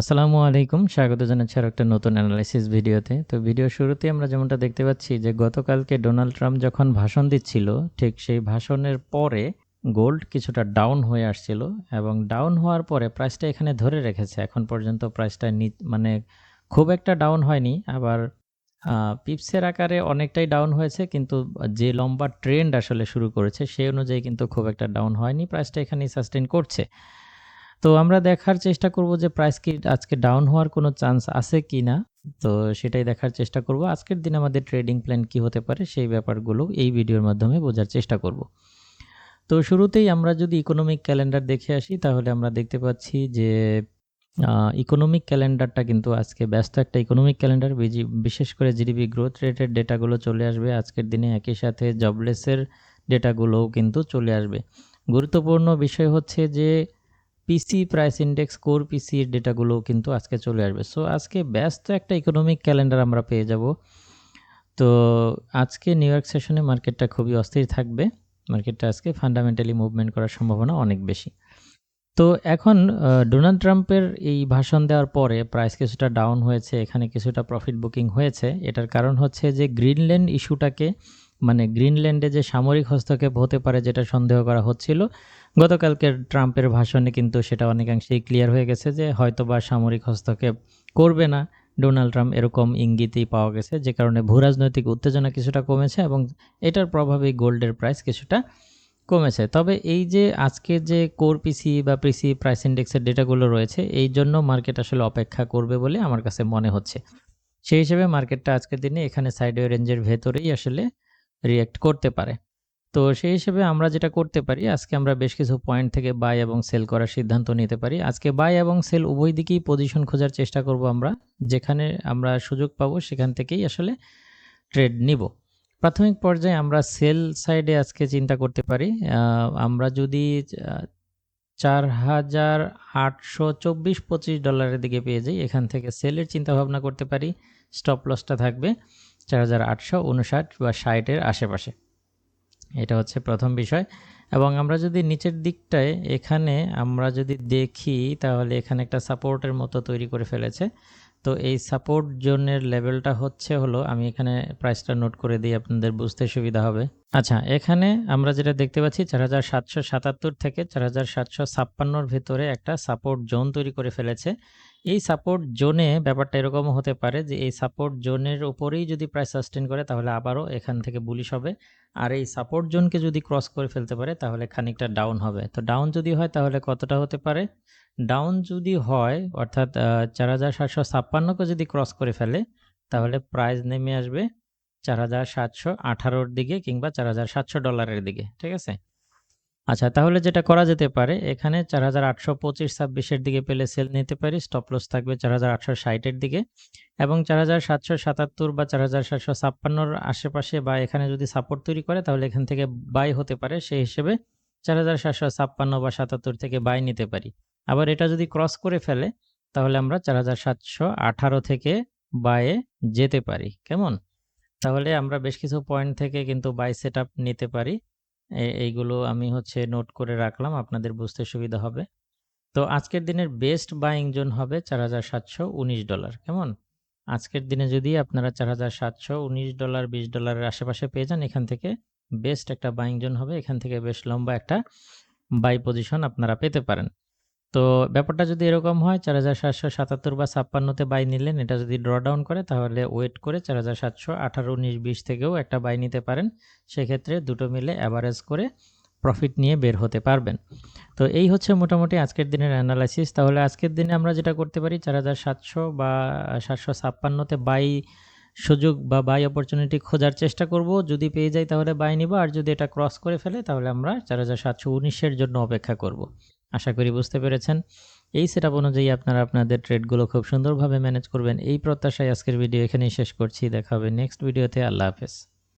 আসসালামু আলাইকুম। স্বাগত জানাচ্ছি আর একটা নতুন অ্যানালাইসিস ভিডিওতে। তো ভিডিও শুরুতে আমরা যেমনটা দেখতে পাচ্ছি যে, গতকালকে ডোনাল্ড ট্রাম্প যখন ভাষণ দিচ্ছিল, ঠিক সেই ভাষণের পরে গোল্ড কিছুটা ডাউন হয়ে আসছিল এবং ডাউন হওয়ার পরে প্রাইসটা এখানে ধরে রেখেছে। এখন পর্যন্ত প্রাইসটা মানে খুব একটা ডাউন হয়নি। আবার পিপসের আকারে অনেকটাই ডাউন হয়েছে, কিন্তু যে লম্বা ট্রেন্ড আসলে শুরু করেছে, সেই অনুযায়ী কিন্তু খুব একটা ডাউন হয়নি। প্রাইসটা এখানেই সাস্টেন করছে। তো আমরা দেখার চেষ্টা করব যে প্রাইস কি আজকে ডাউন হওয়ার কোনো চান্স আছে কি না তো সেটাই দেখার চেষ্টা করব। আজকের দিন আমাদের ট্রেডিং প্ল্যান কি হতে পারে সেই ব্যাপারগুলো এই ভিডিওর মাধ্যমে বোঝার চেষ্টা করব। তো শুরুতেই আমরা যদি ইকোনমিক ক্যালেন্ডার দেখে আসি, তাহলে আমরা দেখতে পাচ্ছি যে ইকোনমিক ক্যালেন্ডারটা কিন্তু আজকে ব্যস্ত একটা ইকোনমিক ক্যালেন্ডার বিশেষ করে জিডিপি গ্রোথ রেটের ডেটাগুলো চলে আসবে। আজকের দিনে একই সাথে জবলেসের ডেটাগুলোও কিন্তু চলে আসবে। গুরুত্বপূর্ণ বিষয় হচ্ছে যে PC price index core PC এর ডেটাগুলো কিন্তু আজকে চলে আসবে। সো আজকে ব্যস্ত একটা ইকোনমিক ক্যালেন্ডার আমরা পেয়ে যাব। তো, আজকে নিউ ইয়র্ক সেশনে মার্কেটটা খুবই অস্থির থাকবে। মার্কেটটা আজকে ফান্ডামেন্টালি মুভমেন্ট করার সম্ভাবনা অনেক বেশি। তো, এখন ডোনাল্ড ট্রাম্পের এই ভাষণ দেওয়ার পরে প্রাইস কিছুটা ডাউন হয়েছে, এখানে কিছুটা প্রফিট বুকিং হয়েছে। এটার কারণ হচ্ছে যে গ্রিনল্যান্ড ইস্যুটাকে মানে গ্রিনল্যান্ডে যে সামরিক হস্তক্ষেপ হতে পারে যেটা সন্দেহ করা হচ্ছিল, গতকালকের ট্রাম্পের ভাষণে কিন্তু সেটা অনেকাংশেই ক্লিয়ার হয়ে গেছে যে হয়তোবা সামরিক হস্তক্ষেপ করবে না। ডোনাল্ড ট্রাম্প এরকম ইঙ্গিতই পাওয়া গেছে, যে কারণে ভূরাজনৈতিক উত্তেজনা কিছুটা কমেছে এবং এটার প্রভাবে গোল্ডের প্রাইস কিছুটা কমেছে। তবে এই যে আজকে যে কোর পিসি বা পিসি প্রাইস ইন্ডেক্সের ডেটাগুলো রয়েছে, এই জন্য মার্কেট আসলে অপেক্ষা করবে বলে আমার কাছে মনে হচ্ছে। সেই হিসেবে মার্কেটটা আজকের দিনে এখানে সাইডওয়ে রেঞ্জের ভেতরেই আসলে রিয়্যাক্ট করতে পারে। তো সেই হিসেবে আমরা যেটা করতে পারি, আজকে আমরা বেশ কিছু পয়েন্ট থেকে বাই এবং সেল করার সিদ্ধান্ত নিতে পারি। আজকে বাই এবং সেল উভয় দিকেই পজিশন খোঁজার চেষ্টা করব আমরা, যেখানে আমরা সুযোগ পাবো সেখান থেকেই আসলে ট্রেড নিব। প্রাথমিক পর্যায়ে আমরা সেল সাইডে আজকে চিন্তা করতে পারি আমরা যদি চার হাজার আটশো চব্বিশ পঁচিশ ডলারের দিকে পেয়ে যাই, এখান থেকে সেলের চিন্তা ভাবনা করতে পারি স্টপ লসটা থাকবে। চার হাজার আটশো উনষাট বা ষাটের আশেপাশে। এটা হচ্ছে প্রথম বিষয়। এবং আমরা যদি নিচের দিকটায়, এখানে আমরা যদি দেখি, তাহলে এখানে একটা সাপোর্টের মতো তৈরি করে ফেলেছে। তো এই সাপোর্ট জোনের লেভেলটা হচ্ছে হলো, আমি এখানে প্রাইসটা নোট করে দিই, আপনাদের বুঝতে সুবিধা হবে। আচ্ছা এখানে আমরা যেটা দেখতে পাচ্ছি, চার হাজার সাতশো সাতাত্তর থেকে চার হাজার সাতশো ছাপ্পান্নর ভেতরে একটা সাপোর্ট জোন তৈরি করে ফেলেছে। এই সাপোর্ট জোনে ব্যাপারটা এরকমও হতে পারে যে, এই সাপোর্ট জোনের উপরেই যদি প্রাইস সাস্টেন করে, তাহলে আবারও এখান থেকে বুলিশ হবে। আর এই সাপোর্ট জোনকে যদি ক্রস করে ফেলতে পারে, তাহলে খানিকটা ডাউন হবে। তো ডাউন যদি হয়, তাহলে কতটা হতে পারে? ডাউন যদি হয়, অর্থাৎ চার হাজার সাতশো ছাপ্পান্নকে যদি ক্রস করে ফেলে, তাহলে প্রাইস নেমে আসবে চার হাজার সাতশো আঠারোর দিকে কিংবা চার হাজার সাতশো ডলারের দিকে, ঠিক আছে? আচ্ছা তাহলে যেটা করা যেতে পারে, এখানে চার হাজার আটশো পঁচিশ ছাব্বিশের দিকে পেলে সেল নিতে পারি স্টপ লস থাকবে চার হাজার আটশো ষাটের দিকে। এবং চার হাজার সাতশো সাতাত্তর বা চার হাজার সাতশো ছাপ্পান্নর আশেপাশে বা এখানে যদি সাপোর্ট তৈরি করে, তাহলে এখান থেকে বাই হতে পারে, সেই হিসেবে চার হাজার সাতশো ছাপ্পান্ন বা সাতাত্তর থেকে বাই নিতে পারি। আবার এটা যদি ক্রস করে ফেলে, তাহলে আমরা চার হাজার সাতশো আঠারো থেকে বায়ে যেতে পারি, কেমন? তাহলে আমরা বেশ কিছু পয়েন্ট থেকে কিন্তু বাই সেট নিতে পারি। এইগুলো আমি হচ্ছে নোট করে রাখলাম, আপনাদের বুঝতে সুবিধা হবে। তো আজকের দিনের বেস্ট বাইং জোন হবে চার হাজার সাতশো উনিশ ডলার কেমন? আজকের দিনে যদি আপনারা চার হাজার সাতশো উনিশ ডলার বিশ ডলারের আশেপাশে পেয়ে যান, এখান থেকে বেস্ট একটা বাইং জোন হবে। এখান থেকে বেশ লম্বা একটা বাই পজিশন আপনারা পেতে পারেন। তো ব্যাপারটা যদি এরকম হয় চার হাজার সাতশো সাতাত্তর বা ছাপ্পান্নতে বাই নিলেন, এটা যদি ড্র ডাউন করে, তাহলে ওয়েট করে চার হাজার সাতশো আঠারো, উনিশ, বিশ থেকেও একটা বাই নিতে পারেন। সেক্ষেত্রে দুটো মিলে অ্যাভারেজ করে প্রফিট নিয়ে বের হতে পারবেন। তো এই হচ্ছে মোটামুটি আজকের দিনের অ্যানালাইসিস তাহলে আজকের দিনে আমরা যেটা করতে পারি, চার হাজার সাতশো বা সাতশো ছাপ্পান্নতে বাই সুযোগ বা বাই অপরচুনিটি খোঁজার চেষ্টা করব। যদি পেয়ে যাই তাহলে বাই নিব। আর যদি এটা ক্রস করে ফেলে, তাহলে আমরা চার হাজার সাতশো উনিশের জন্য অপেক্ষা করব। আশা করি বুঝতে পেরেছেন। এই সেট অনুযায়ী আপনারা আপনাদের ট্রেডগুলো খুব সুন্দরভাবে ম্যানেজ করবেন। এই প্রত্যাশায় আজকের ভিডিও এখানেই শেষ করছি। দেখা হবে নেক্সট ভিডিওতে আল্লাহ হাফেজ।